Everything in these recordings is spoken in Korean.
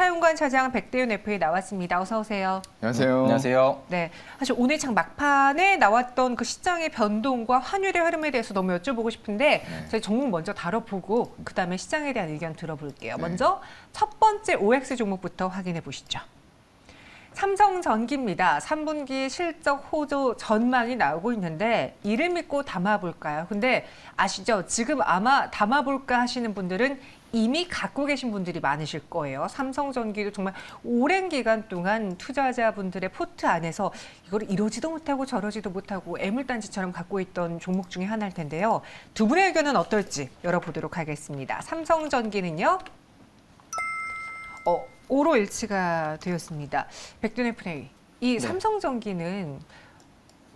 차윤관 차장 백대윤 FA 나왔습니다. 어서 오세요. 안녕하세요. 안녕하세요. 네, 사실 오늘 장 막판에 나왔던 그 시장의 변동과 환율의 흐름에 대해서 너무 여쭤보고 싶은데 네. 저희 종목 먼저 다뤄보고 그 다음에 시장에 대한 의견 들어볼게요. 네. 먼저 첫 번째 OX 종목부터 확인해 보시죠. 삼성전기입니다. 3분기 실적 호조 전망이 나오고 있는데 이를 믿고 담아볼까요? 근데 아시죠? 지금 아마 담아볼까 하시는 분들은 이미 갖고 계신 분들이 많으실 거예요. 삼성전기도 정말 오랜 기간 동안 투자자분들의 포트 안에서 이걸 이러지도 못하고 저러지도 못하고 애물단지처럼 갖고 있던 종목 중에 하나일 텐데요. 두 분의 의견은 어떨지 열어보도록 하겠습니다. 삼성전기는요. 어, 오로 일치가 되었습니다. 백둔의 플레이. 이 네. 삼성전기는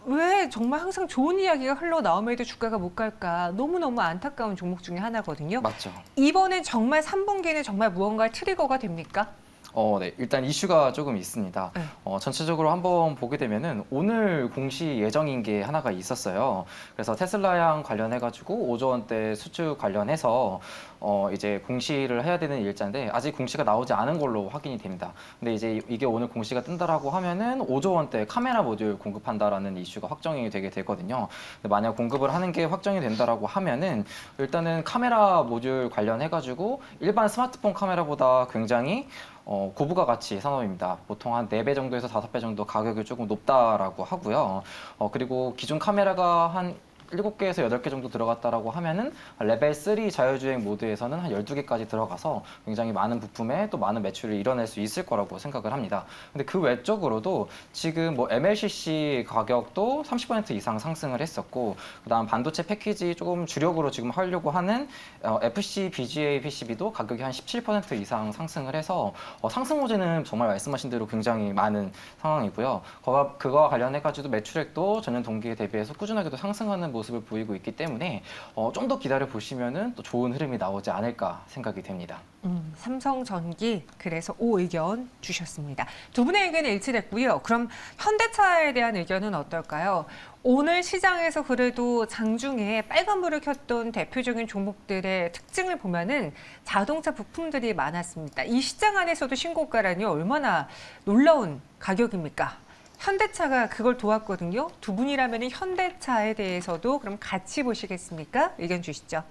왜 정말 항상 좋은 이야기가 흘러나옴에도 주가가 못 갈까 너무너무 안타까운 종목 중에 하나거든요. 맞죠. 이번엔 정말 3분기는 정말 무언가 트리거가 됩니까? 어, 네. 일단 이슈가 조금 있습니다. 네. 어, 전체적으로 한번 보게 되면은 오늘 공시 예정인 게 하나가 있었어요. 그래서 테슬라양 관련해가지고 5조 원대 수주 관련해서 어, 이제 공시를 해야 되는 일자인데 아직 공시가 나오지 않은 걸로 확인이 됩니다. 근데 이제 이게 오늘 공시가 뜬다라고 하면은 5조 원대 카메라 모듈 공급한다라는 이슈가 확정이 되게 되거든요. 근데 만약 공급을 하는 게 확정이 된다라고 하면은 일단은 카메라 모듈 관련해가지고 일반 스마트폰 카메라보다 굉장히 어, 고부가 가치 산업입니다. 보통 한 4배 정도에서 5배 정도 가격이 조금 높다라고 하고요. 어, 그리고 기존 카메라가 한 7개에서 8개 정도 들어갔다라고 하면은 레벨 3 자율주행 모드에서는 한 12개까지 들어가서 굉장히 많은 부품에 또 많은 매출을 이뤄낼 수 있을 거라고 생각을 합니다. 근데 그 외적으로도 지금 뭐 MLCC 가격도 30% 이상 상승을 했었고 그다음 반도체 패키지 조금 주력으로 지금 하려고 하는 어, FC BGA PCB도 가격이 한 17% 이상 상승을 해서 어, 상승 호재는 정말 말씀하신 대로 굉장히 많은 상황이고요. 그와, 그거와 관련해 가지고 매출액도 전년 동기에 대비해서 꾸준하게도 상승하는 모습 을 보이고 있기 때문에 어, 좀 더 기다려 보시면은 또 좋은 흐름이 나오지 않을까 생각이 됩니다. 음, 삼성전기 그래서 오 의견 주셨습니다. 두 분의 의견이 일치됐고요. 그럼 현대차에 대한 의견은 어떨까요? 오늘 시장에서 그래도 장중에 빨간불을 켰던 대표적인 종목들의 특징을 보면은 자동차 부품들이 많았습니다. 이 시장 안에서도 신고가라니 얼마나 놀라운 가격입니까? 현대차가 그걸 도왔거든요. 두 분이라면 현대차에 대해서도 그럼 같이 보시겠습니까? 의견 주시죠.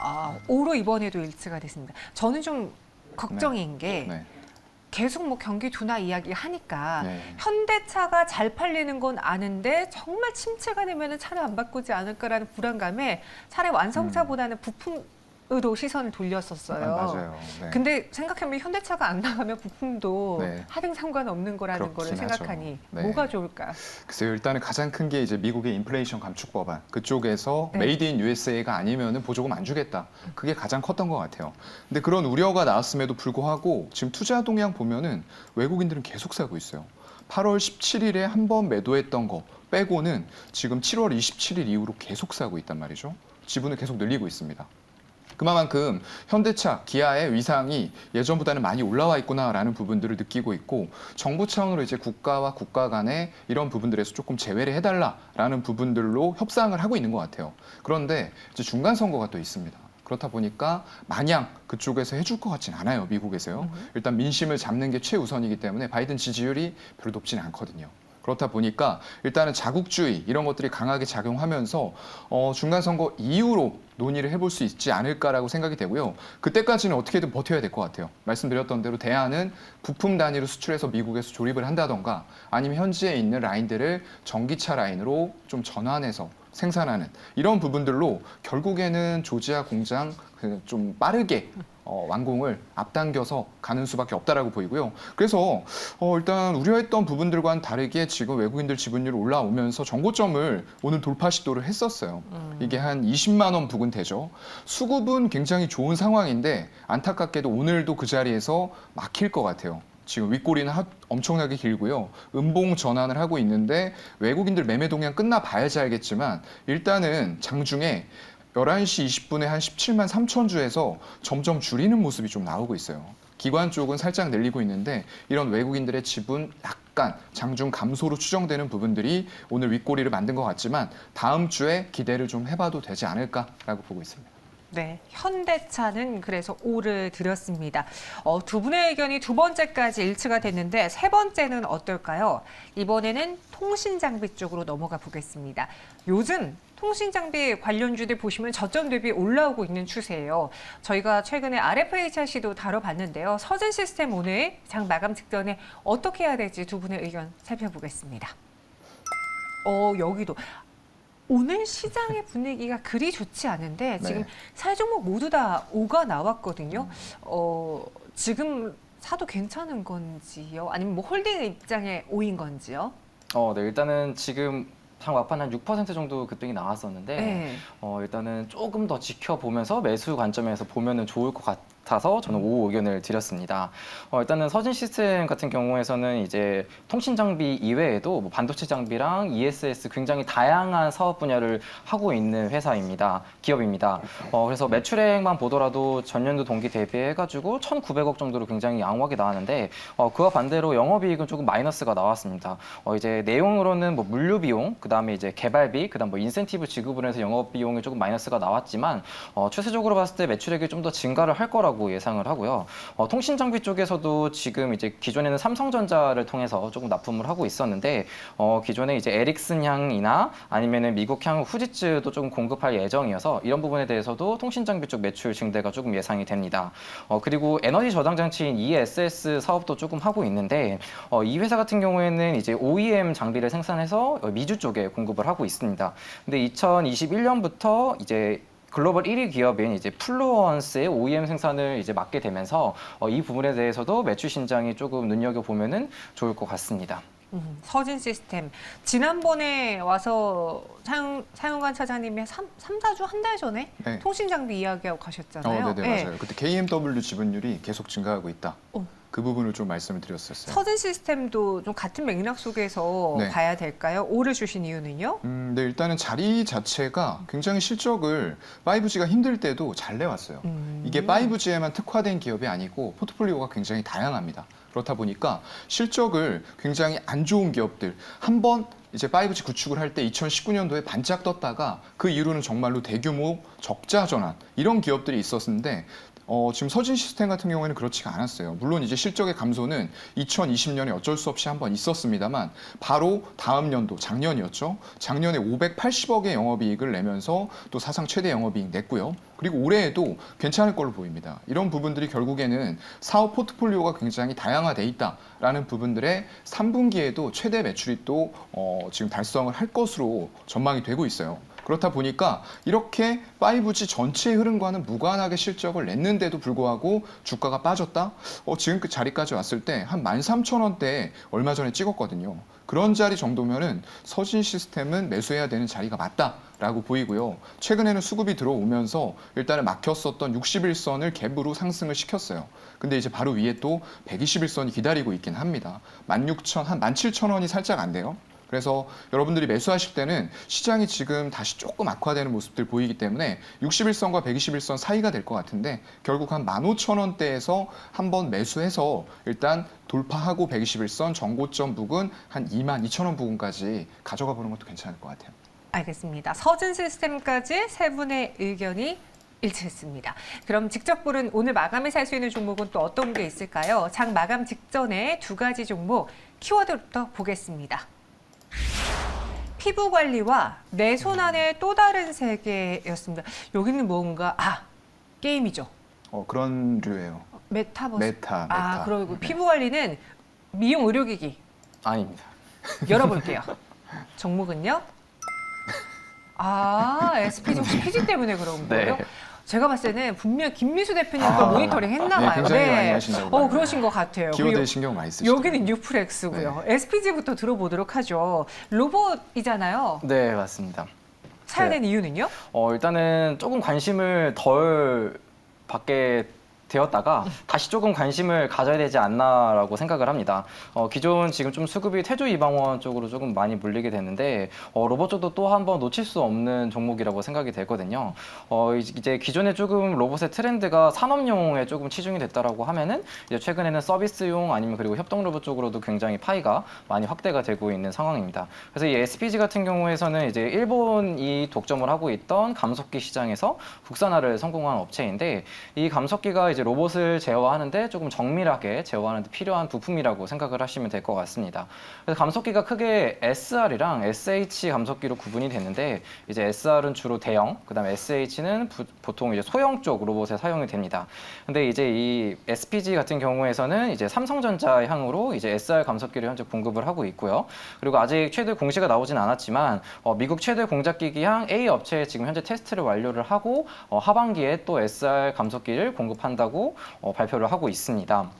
아, 5로 이번에도 일치가 됐습니다. 저는 좀 걱정인 게 네. 계속 뭐 경기 둔화 이야기 하니까 네. 현대차가 잘 팔리는 건 아는데 정말 침체가 되면 차를 안 바꾸지 않을까라는 불안감에 차라리 완성차보다는 부품 으로 시선을 돌렸었어요. 아, 맞아요. 네. 근데 생각해보면 현대차가 안 나가면 부품도 네. 하등 상관없는 거라는 거를 그렇긴 하죠. 생각하니 네. 뭐가 좋을까? 글쎄요, 일단은 가장 큰 게 이제 미국의 인플레이션 감축 법안 그쪽에서 네. 메이드 인 USA가 아니면은 보조금 안 주겠다. 그게 가장 컸던 것 같아요. 근데 그런 우려가 나왔음에도 불구하고 지금 투자 동향 보면은 외국인들은 계속 사고 있어요. 8월 17일에 한 번 매도했던 거 빼고는 지금 7월 27일 이후로 계속 사고 있단 말이죠. 지분을 계속 늘리고 있습니다. 그만큼 현대차, 기아의 위상이 예전보다는 많이 올라와 있구나라는 부분들을 느끼고 있고 정부 차원으로 이제 국가와 국가 간에 이런 부분들에서 조금 제외를 해달라라는 부분들로 협상을 하고 있는 것 같아요. 그런데 이제 중간 선거가 또 있습니다. 그렇다 보니까 마냥 그쪽에서 해줄 것 같진 않아요, 미국에서요. 일단 민심을 잡는 게 최우선이기 때문에 바이든 지지율이 별로 높지는 않거든요. 그렇다 보니까 일단은 자국주의 이런 것들이 강하게 작용하면서 어, 중간 선거 이후로 논의를 해볼 수 있지 않을까라고 생각이 되고요. 그때까지는 어떻게든 버텨야 될 것 같아요. 말씀드렸던 대로 대안은 부품 단위로 수출해서 미국에서 조립을 한다던가 아니면 현지에 있는 라인들을 전기차 라인으로 좀 전환해서 생산하는 이런 부분들로 결국에는 조지아 공장 그좀 빠르게 어, 완공을 앞당겨서 가는 수밖에 없다라고 보이고요. 그래서 어, 일단 우려했던 부분들과는 다르게 지금 외국인들 지분율이 올라오면서 정고점을 오늘 돌파 시도를 했었어요. 이게 한 20만 원 부근 되죠. 수급은 굉장히 좋은 상황인데 안타깝게도 오늘도 그 자리에서 막힐 것 같아요. 지금 윗꼬리는 하- 엄청나게 길고요. 음봉 전환을 하고 있는데 외국인들 매매 동향 끝나 봐야지 알겠지만 일단은 장중에 11시 20분에 한 17만 3천 주에서 점점 줄이는 모습이 좀 나오고 있어요. 기관 쪽은 살짝 늘리고 있는데 이런 외국인들의 지분 약간 장중 감소로 추정되는 부분들이 오늘 윗꼬리를 만든 것 같지만 다음 주에 기대를 좀 해봐도 되지 않을까라고 보고 있습니다. 네, 현대차는 그래서 오를 드렸습니다. 어, 두 분의 의견이 두 번째까지 일치가 됐는데 세 번째는 어떨까요? 이번에는 통신 장비 쪽으로 넘어가 보겠습니다. 요즘 통신 장비 관련주들 보시면 저점 대비 올라오고 있는 추세예요. 저희가 최근에 RFHRC도 다뤄봤는데요. 서진 시스템 오늘 장 마감 직전에 어떻게 해야 될지 두 분의 의견 살펴보겠습니다. 어, 여기도 오늘 시장의 분위기가 그리 좋지 않은데 지금 네. 살 종목 모두 다 오가 나왔거든요. 어, 지금 사도 괜찮은 건지요? 아니면 뭐 홀딩 입장에 오인 건지요? 어, 네, 일단은 지금 장 막판 한 6% 정도 급등이 나왔었는데 네. 어, 일단은 조금 더 지켜보면서 매수 관점에서 보면은 좋을 것 같 아서 저는 오 의견을 드렸습니다. 어, 일단은 서진 시스템 같은 경우에서는 이제 통신 장비 이외에도 뭐 반도체 장비랑 ESS 굉장히 다양한 사업 분야를 하고 있는 회사입니다. 기업입니다. 어, 그래서 매출액만 보더라도 전년도 동기 대비해가지고 1,900억 정도로 굉장히 양호하게 나왔는데 어, 그와 반대로 영업이익은 조금 마이너스가 나왔습니다. 어, 이제 내용으로는 뭐 물류 비용, 그 다음에 이제 개발비, 그 다음 뭐 인센티브 지급을 해서 영업 비용이 조금 마이너스가 나왔지만 어, 추세적으로 봤을 때 매출액이 좀 더 증가를 할 거라고 예상을 하고요. 어, 통신 장비 쪽에서도 지금 이제 기존에는 삼성전자를 통해서 조금 납품을 하고 있었는데 어, 기존에 이제 에릭슨 향이나 아니면은 미국 향 후지츠도 조금 공급할 예정이어서 이런 부분에 대해서도 통신 장비 쪽 매출 증대가 조금 예상이 됩니다. 어, 그리고 에너지 저장 장치인 ESS 사업도 조금 하고 있는데 어, 이 회사 같은 경우에는 이제 OEM 장비를 생산해서 어, 미주 쪽에 공급을 하고 있습니다. 근데 2021년부터 이제 글로벌 1위 기업인 이제 플루언스의 OEM 생산을 이제 맡게 되면서 어, 이 부분에 대해서도 매출 신장이 조금 눈여겨 보면은 좋을 것 같습니다. 음, 서진 시스템. 지난번에 와서 사용, 사용관 차장님이 3, 삼 4주 한 달 전에 네. 통신 장비 이야기하고 가셨잖아요. 어, 네네 네. 맞아요. 그때 KMW 지분율이 계속 증가하고 있다. 어. 그 부분을 좀 말씀을 드렸었어요. 서진 시스템도 좀 같은 맥락 속에서 네. 봐야 될까요? 오를 주신 이유는요? 음, 네, 일단은 자리 자체가 굉장히 실적을 5G가 힘들 때도 잘 내왔어요. 음. 이게 5G에만 특화된 기업이 아니고 포트폴리오가 굉장히 다양합니다. 그렇다 보니까 실적을 굉장히 안 좋은 기업들 한번 이제 5G 구축을 할 때 2019년도에 반짝 떴다가 그 이후로는 정말로 대규모 적자 전환 이런 기업들이 있었는데 어, 지금 서진 시스템 같은 경우에는 그렇지가 않았어요. 물론 이제 실적의 감소는 2020년에 어쩔 수 없이 한번 있었습니다만 바로 다음 연도 작년이었죠. 작년에 580억의 영업이익을 내면서 또 사상 최대 영업이익 냈고요. 그리고 올해에도 괜찮을 걸로 보입니다. 이런 부분들이 결국에는 사업 포트폴리오가 굉장히 다양화돼 있다라는 부분들의 3분기에도 최대 매출이 또 어, 지금 달성을 할 것으로 전망이 되고 있어요. 그렇다 보니까 이렇게 5G 전체의 흐름과는 무관하게 실적을 냈는데도 불구하고 주가가 빠졌다? 어, 지금 그 자리까지 왔을 때 한 13,000원대에 얼마 전에 찍었거든요. 그런 자리 정도면은 서진 시스템은 매수해야 되는 자리가 맞다라고 보이고요. 최근에는 수급이 들어오면서 일단은 막혔었던 61선을 갭으로 상승을 시켰어요. 근데 이제 바로 위에 또 121선이 기다리고 있긴 합니다. 16,000, 한 17,000원이 살짝 안 돼요. 그래서 여러분들이 매수하실 때는 시장이 지금 다시 조금 악화되는 모습들 보이기 때문에 61선과 121선 사이가 될 것 같은데 결국 한 15,000원대에서 한번 매수해서 일단 돌파하고 121선 전고점 부근 한 22,000원 부근까지 가져가 보는 것도 괜찮을 것 같아요. 알겠습니다. 서진 시스템까지 세 분의 의견이 일치했습니다. 그럼 직접 보는 오늘 마감에 살 수 있는 종목은 또 어떤 게 있을까요? 장 마감 직전에 두 가지 종목 키워드부터 보겠습니다. 피부 관리와 내 손 안의 또 다른 세계였습니다. 여기는 뭔가 아 게임이죠. 어, 그런 류예요. 메타버스. 메타, 메타. 아 그리고 네. 피부 관리는 미용 의료기기 아닙니다. 열어볼게요. 종목은요? 아, SPG 혹시 피지 때문에 그런 네. 거예요? 제가 봤을 때는 분명 김미수 대표님도 아, 모니터링 했나 네, 봐요. 굉장히 많이 하신다고 어, 봐요. 그러신 것 같아요. 그리고 신경 많이 쓰시죠. 여기는 뉴프렉스고요. SPG부터 들어보도록 하죠. 로봇이잖아요. 네, 맞습니다. 사야 네. 이유는요? 어, 일단은 조금 관심을 덜 받게 되었다가 다시 조금 관심을 가져야 되지 않나라고 생각을 합니다. 어, 기존 지금 좀 수급이 태조 이방원 쪽으로 조금 많이 몰리게 됐는데 어, 로봇 쪽도 또 한 번 놓칠 수 없는 종목이라고 생각이 되거든요. 어, 이제 기존에 조금 로봇의 트렌드가 산업용에 조금 치중이 됐다라고 하면은 이제 최근에는 서비스용 아니면 그리고 협동 로봇 쪽으로도 굉장히 파이가 많이 확대가 되고 있는 상황입니다. 그래서 이 SPG 같은 경우에서는 이제 일본이 독점을 하고 있던 감속기 시장에서 국산화를 성공한 업체인데 이 감속기가 이제 로봇을 제어하는데 조금 정밀하게 제어하는데 필요한 부품이라고 생각을 하시면 될 것 같습니다. 그래서 감속기가 크게 SR이랑 SH 감속기로 구분이 됐는데 이제 SR은 주로 대형, 그다음에 SH는 부- 보통 이제 소형 쪽 로봇에 사용이 됩니다. 근데 이제 이 SPG 같은 경우에서는 이제 삼성전자 향으로 이제 SR 감속기를 현재 공급을 하고 있고요. 그리고 아직 최대 공시가 나오진 않았지만 어, 미국 최대 공작기기 향 A 업체에 지금 현재 테스트를 완료를 하고 어, 하반기에 또 SR 감속기를 공급한다 고 어, 발표를 하고 있습니다.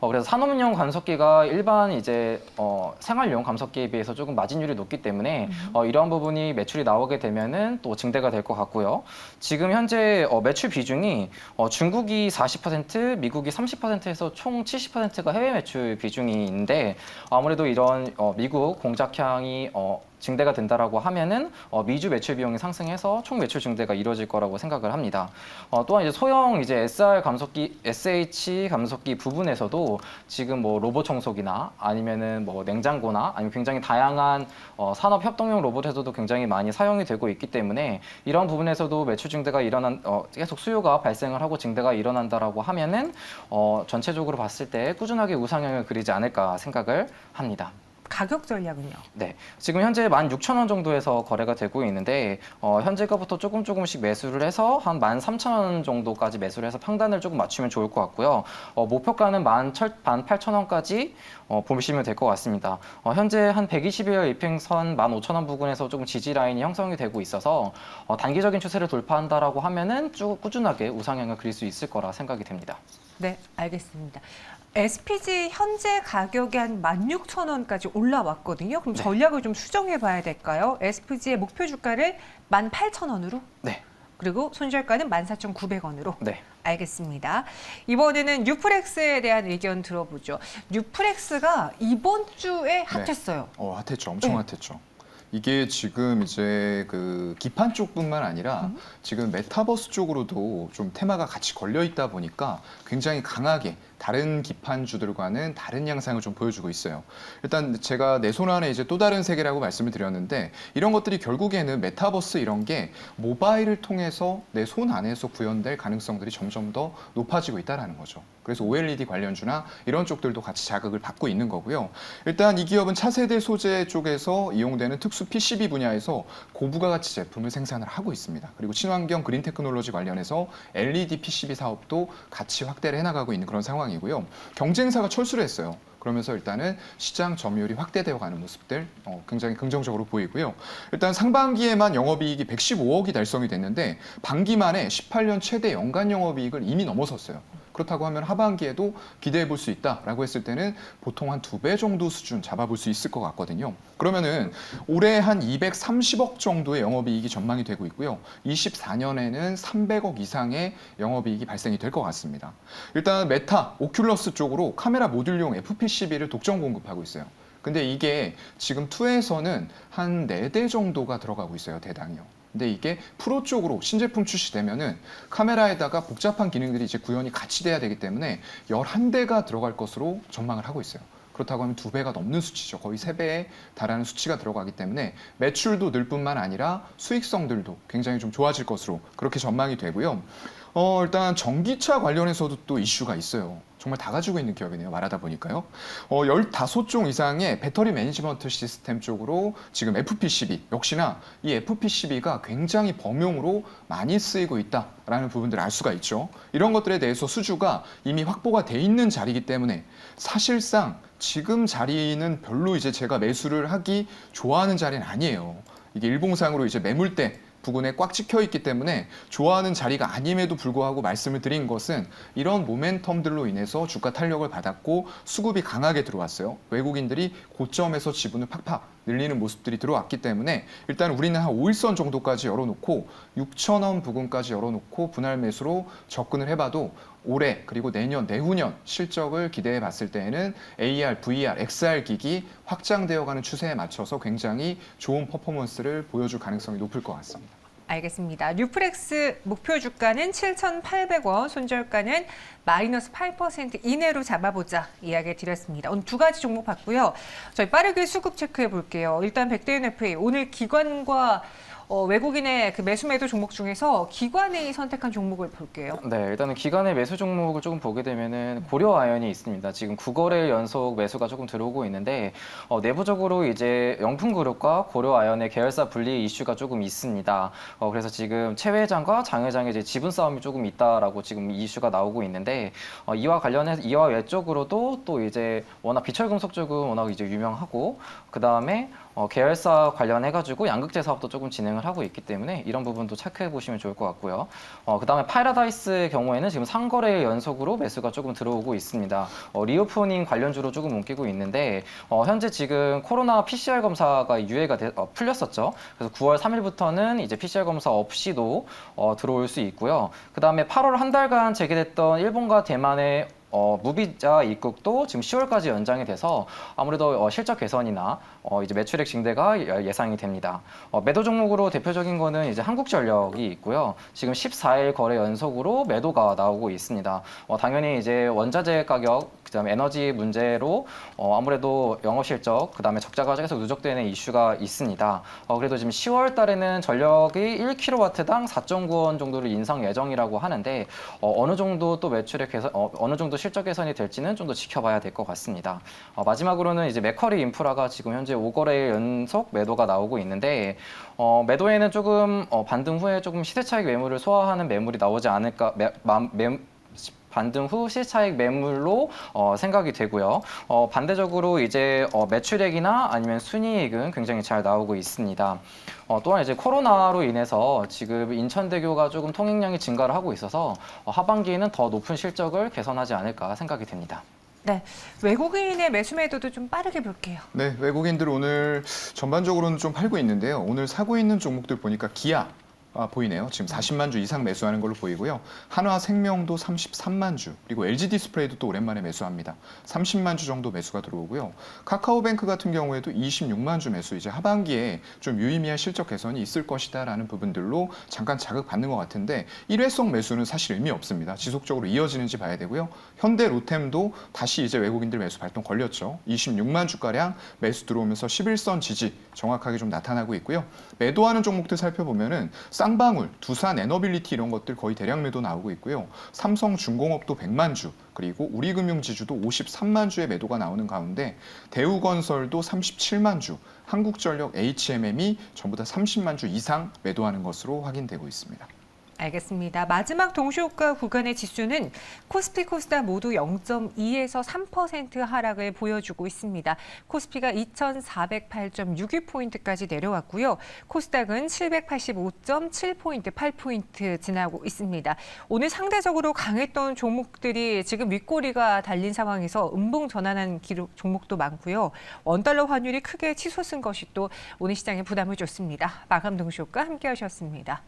어, 그래서 산업용 감속기가 일반 이제 어, 생활용 감속기에 비해서 조금 마진율이 높기 때문에 어, 이러한 부분이 매출이 나오게 되면은 또 증대가 될 것 같고요. 지금 현재 어, 매출 비중이 어, 중국이 40%, 미국이 30%에서 총 70%가 해외 매출 비중인데 아무래도 이런 어, 미국 공작향이 어, 증대가 된다라고 하면은 어, 미주 매출 비용이 상승해서 총 매출 증대가 이루어질 거라고 생각을 합니다. 어, 또한 이제 소형 이제 SR 감속기, SH 감속기 부분에서도 지금 뭐 로봇 청소기나 아니면은 뭐 냉장고나 아니면 굉장히 다양한 어, 산업 협동용 로봇에서도 굉장히 많이 사용이 되고 있기 때문에 이런 부분에서도 매출 증대가 일어난 어, 계속 수요가 발생을 하고 증대가 일어난다라고 하면은 어, 전체적으로 봤을 때 꾸준하게 우상향을 그리지 않을까 생각을 합니다. 가격 전략은요? 네, 지금 현재 16,000원 정도에서 거래가 되고 있는데 어, 현재가부터 조금 조금씩 매수를 해서 한 13,000원 정도까지 매수를 해서 평단을 조금 맞추면 좋을 것 같고요. 어, 목표가는 18,000원까지 어, 보시면 될 것 같습니다. 어, 현재 한 120일 이평선 15,000원 부근에서 조금 지지 라인이 형성이 되고 있어서 어, 단기적인 추세를 돌파한다라고 하면은 쭉 꾸준하게 우상향을 그릴 수 있을 거라 생각이 됩니다. 네, 알겠습니다. SPG 현재 가격이 한 16,000원까지 올라왔거든요. 그럼 네. 전략을 좀 수정해 봐야 될까요? SPG의 목표 주가를 18,000원으로 네, 그리고 손절가는 14,900원으로 네. 알겠습니다. 이번에는 뉴프렉스에 대한 의견 들어보죠. 뉴프렉스가 이번 주에 핫했어요. 어, 핫했죠. 엄청 네. 핫했죠. 이게 지금 이제 그 기판 쪽뿐만 아니라 음. 지금 메타버스 쪽으로도 좀 테마가 같이 걸려 있다 보니까 굉장히 강하게 다른 기판주들과는 다른 양상을 좀 보여주고 있어요. 일단 제가 내 손 안에 이제 또 다른 세계라고 말씀을 드렸는데 이런 것들이 결국에는 메타버스 이런 게 모바일을 통해서 내 손 안에서 구현될 가능성들이 점점 더 높아지고 있다라는 거죠. 그래서 OLED 관련주나 이런 쪽들도 같이 자극을 받고 있는 거고요. 일단 이 기업은 차세대 소재 쪽에서 이용되는 특수 PCB 분야에서 고부가 가치 제품을 생산을 하고 있습니다. 그리고 친환경 그린 테크놀로지 관련해서 LED PCB 사업도 같이 확대를 해나가고 있는 그런 상황 이고요. 경쟁사가 철수를 했어요. 그러면서 일단은 시장 점유율이 확대되어 가는 모습들 어, 굉장히 긍정적으로 보이고요. 일단 상반기에만 영업이익이 115억이 달성이 됐는데 반기만에 18년 최대 연간 영업이익을 이미 넘어섰어요. 그렇다고 하면 하반기에도 기대해 볼 수 있다라고 했을 때는 보통 한 두 배 정도 수준 잡아볼 수 있을 것 같거든요. 그러면은 올해 한 230억 정도의 영업이익이 전망이 되고 있고요. 24년에는 300억 이상의 영업이익이 발생이 될 것 같습니다. 일단 메타, 오큘러스 쪽으로 카메라 모듈용 FPCB를 독점 공급하고 있어요. 근데 이게 지금 2에서는 한 4대 정도가 들어가고 있어요, 대당이요. 근데 이게 프로 쪽으로 신제품 출시되면은 카메라에다가 복잡한 기능들이 이제 구현이 같이 돼야 되기 때문에 11대가 들어갈 것으로 전망을 하고 있어요. 그렇다고 하면 두 배가 넘는 수치죠. 거의 세 배에 달하는 수치가 들어가기 때문에 매출도 늘 뿐만 아니라 수익성들도 굉장히 좀 좋아질 것으로 그렇게 전망이 되고요. 어, 일단 전기차 관련해서도 또 이슈가 있어요. 정말 다 가지고 있는 기업이네요. 말하다 보니까요. 어, 15종 이상의 배터리 매니지먼트 시스템 쪽으로 지금 FPCB, 역시나 이 FPCB가 굉장히 범용으로 많이 쓰이고 있다라는 부분들을 알 수가 있죠. 이런 것들에 대해서 수주가 이미 확보가 돼 있는 자리이기 때문에 사실상 지금 자리는 별로 이제 제가 매수를 하기 좋아하는 자리는 아니에요. 이게 일봉상으로 이제 매물대 부근에 꽉 찍혀 있기 때문에 좋아하는 자리가 아님에도 불구하고 말씀을 드린 것은 이런 모멘텀들로 인해서 주가 탄력을 받았고 수급이 강하게 들어왔어요. 외국인들이 고점에서 지분을 팍팍 늘리는 모습들이 들어왔기 때문에 일단 우리는 한 5일선 정도까지 열어놓고 6천원 부근까지 열어놓고 분할 매수로 접근을 해봐도 올해 그리고 내년, 내후년 실적을 기대해 봤을 때에는 AR, VR, XR 기기 확장되어가는 추세에 맞춰서 굉장히 좋은 퍼포먼스를 보여줄 가능성이 높을 것 같습니다. 알겠습니다. 뉴프렉스 목표 주가는 7,800원, 손절가는 마이너스 8% 이내로 잡아보자 이야기 드렸습니다. 오늘 두 가지 종목 봤고요. 저희 빠르게 수급 체크해 볼게요. 일단 백대윤 FA 오늘 기관과 어, 외국인의 그 매수 매도 종목 중에서 기관이 선택한 종목을 볼게요. 네, 일단은 기간의 매수 종목을 조금 보게 되면은 고려 아연이 있습니다. 지금 9거래일 연속 매수가 조금 들어오고 있는데 어, 내부적으로 이제 영풍그룹과 고려 아연의 계열사 분리 이슈가 조금 있습니다. 어, 그래서 지금 최 회장과 장 회장의 이제 지분 싸움이 조금 있다라고 지금 이슈가 나오고 있는데 어, 이와 관련해서 이와 외적으로도 또 이제 워낙 비철금속 쪽은 워낙 이제 유명하고 그 다음에 어, 계열사 관련해가지고 양극재 사업도 조금 진행을 하고 있기 때문에 이런 부분도 체크해 보시면 좋을 것 같고요. 어, 그 다음에 파라다이스의 경우에는 지금 3거래 연속으로 매수가 조금 들어오고 있습니다. 어, 리오프닝 관련주로 조금 옮기고 있는데 어, 현재 지금 코로나 PCR 검사가 유예가 돼- 어, 풀렸었죠. 그래서 9월 3일부터는 이제 PCR 검사 없이도 어, 들어올 수 있고요. 그 다음에 8월 한 달간 재개됐던 일본 과 대만의 어, 무비자 입국도 지금 10월까지 연장이 돼서 아무래도 어, 실적 개선이나 어, 이제 매출액 증대가 예- 예상이 됩니다. 어, 매도 종목으로 대표적인 거는 이제 한국전력이 있고요. 지금 14일 거래 연속으로 매도가 나오고 있습니다. 어, 당연히 이제 원자재 가격, 그다음에 에너지 문제로 어, 아무래도 영업 실적, 그다음에 적자 과정에서 누적되는 이슈가 있습니다. 어, 그래도 지금 10월 달에는 전력이 1kW당 4.9원 정도를 인상 예정이라고 하는데 어, 어느 정도 또 매출액 개선, 어, 어느 정도 실적 개선이 될지는 좀 더 지켜봐야 될 것 같습니다. 어, 마지막으로는 이제 맥커리 인프라가 지금 현재 5거래 연속 매도가 나오고 있는데 어, 매도에는 조금 어, 반등 후에 조금 시세 차익 매물을 소화하는 매물이 나오지 않을까 매, 마- 매, 반등 후 시차익 매물로 어, 생각이 되고요. 어, 반대적으로 이제 어, 매출액이나 아니면 순이익은 굉장히 잘 나오고 있습니다. 어, 또한 이제 코로나로 인해서 지금 인천대교가 조금 통행량이 증가를 하고 있어서 어, 하반기에는 더 높은 실적을 개선하지 않을까 생각이 됩니다. 네, 외국인의 매수 매도도 좀 빠르게 볼게요. 네, 외국인들 오늘 전반적으로는 좀 팔고 있는데요. 오늘 사고 있는 종목들 보니까 기아 아, 보이네요. 지금 40만 주 이상 매수하는 걸로 보이고요. 한화생명도 33만 주, 그리고 LG 디스플레이도 또 오랜만에 매수합니다. 30만 주 정도 매수가 들어오고요. 카카오뱅크 같은 경우에도 26만 주 매수, 이제 하반기에 좀 유의미한 실적 개선이 있을 것이다라는 부분들로 잠깐 자극받는 것 같은데 일회성 매수는 사실 의미 없습니다. 지속적으로 이어지는지 봐야 되고요. 현대 로템도 다시 이제 외국인들 매수 발동 걸렸죠. 26만 주가량 매수 들어오면서 11선 지지 정확하게 좀 나타나고 있고요. 매도하는 종목들 살펴보면은 쌍방울, 두산 에너빌리티 이런 것들 거의 대량 매도 나오고 있고요. 삼성 중공업도 100만 주, 그리고 우리금융지주도 53만 주의 매도가 나오는 가운데 대우건설도 37만 주, 한국전력 HMM이 전부 다 30만 주 이상 매도하는 것으로 확인되고 있습니다. 알겠습니다. 마지막 동시효과 구간의 지수는 코스피 코스닥 모두 0.2에서 3% 하락을 보여주고 있습니다. 코스피가 2,408.62포인트까지 내려왔고요. 코스닥은 785.7포인트, 8포인트 지나고 있습니다. 오늘 상대적으로 강했던 종목들이 지금 윗꼬리가 달린 상황에서 음봉 전환한 기록 종목도 많고요. 원달러 환율이 크게 치솟은 것이 또 오늘 시장에 부담을 줬습니다. 마감 동시효과 함께 하셨습니다.